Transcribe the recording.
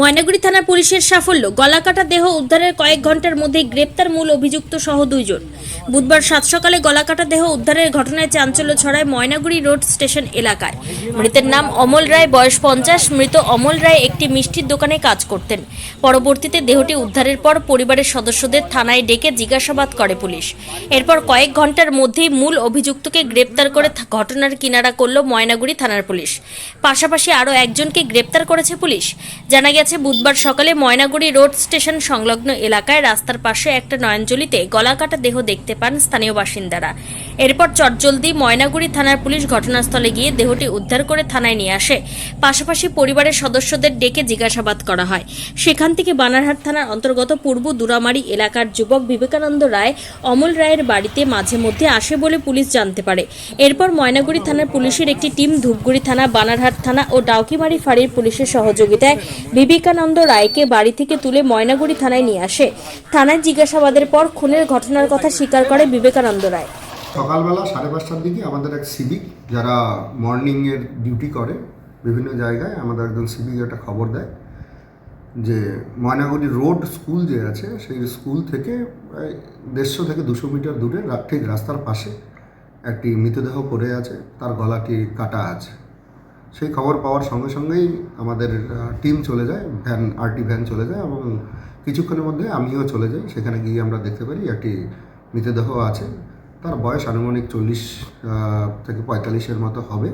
ময়নাগুড়ি থানার পুলিশের সাফল্য, গলাকাটা দেহ উদ্ধারের কয়েক ঘণ্টার মধ্যেই গ্রেপ্তার মূল অভিযুক্ত সহ দুইজন। বুধবার সাত সকালে গলাকাটা দেহ উদ্ধারের ঘটনায় চাঞ্চল্য ছড়ায় ময়নাগুড়ি রোড স্টেশন এলাকায়। মৃতের নাম অমল রায়, বয়স পঞ্চাশ। মৃত অমল রায় একটি মিষ্টির দোকানে কাজ করতেন। পরবর্তীতে দেহটি উদ্ধারের পর পরিবারের সদস্যদের থানায় ডেকে জিজ্ঞাসাবাদ করে পুলিশ। এরপর কয়েক ঘণ্টার মধ্যেই মূল অভিযুক্তকে গ্রেপ্তার করে ঘটনার কিনারা করল ময়নাগুড়ি থানার পুলিশ। পাশাপাশি আরও একজনকে গ্রেপ্তার করেছে পুলিশ। জানা গেছে বুধবার সকালে ময়নাগুড়ি রোড স্টেশন সংলগ্ন এলাকায়। রাস্তার পাশে একটা নয়নজলিতে গলাকাটা দেহ দেখতে পান স্থানীয় বাসিন্দারা। এরপর চটজলদি ময়নাগুড়ি থানার পুলিশ ঘটনাস্থলে গিয়ে দেহটি উদ্ধার করে থানায় নিয়ে আসে। পাশাপাশি পরিবারের সদস্যদের ডেকে জিজ্ঞাসাবাদ করা হয়। সেখান থেকে বানারহাট থানার অন্তর্গত পূর্ব দুরামারি এলাকার যুবক বিবেকানন্দ রায় অমল রায়ের বাড়িতে মাঝে মধ্যে আসে বলে পুলিশ জানতে পারে। এরপর ময়নাগুড়ি থানার পুলিশের একটি টিম ধূপগুড়ি থানা, বানারহাট থানা ও ডাউকিমারি ফাঁড়ির পুলিশের সহযোগিতায় বিবেকানন্দ রায়কে বাড়ি থেকে তুলে ময়নাগুড়ি থানায় নিয়ে আসে। থানায় জিজ্ঞাসাবাদের পর খুনের ঘটনার কথা স্বীকার করে বিবেকানন্দ রায়। সকালবেলা সাড়ে পাঁচটার দিকে আমাদের এক সিভিক যারা মর্নিংয়ের ডিউটি করে বিভিন্ন জায়গায়, আমাদের একজন সিভিক একটা খবর দেয় যে ময়নাগুড়ি রোড স্কুল যে আছে, সেই স্কুল থেকে প্রায় দেড়শো থেকে দুশো মিটার দূরে ঠিক রাস্তার পাশে একটি মৃতদেহ পড়ে আছে, তার গলাটি কাটা আছে। সেই খবর পাওয়ার সঙ্গে সঙ্গেই আমাদের টিম চলে যায় ভ্যান আরটি ভ্যান চলে যায় এবং কিছুক্ষণের মধ্যে আমিও চলে যাই। সেখানে গিয়ে আমরা দেখতে পারি একটি মৃতদেহ আছে। তার বয়স আনুমানিক চল্লিশ থেকে পঁয়তাল্লিশের মতো হবে।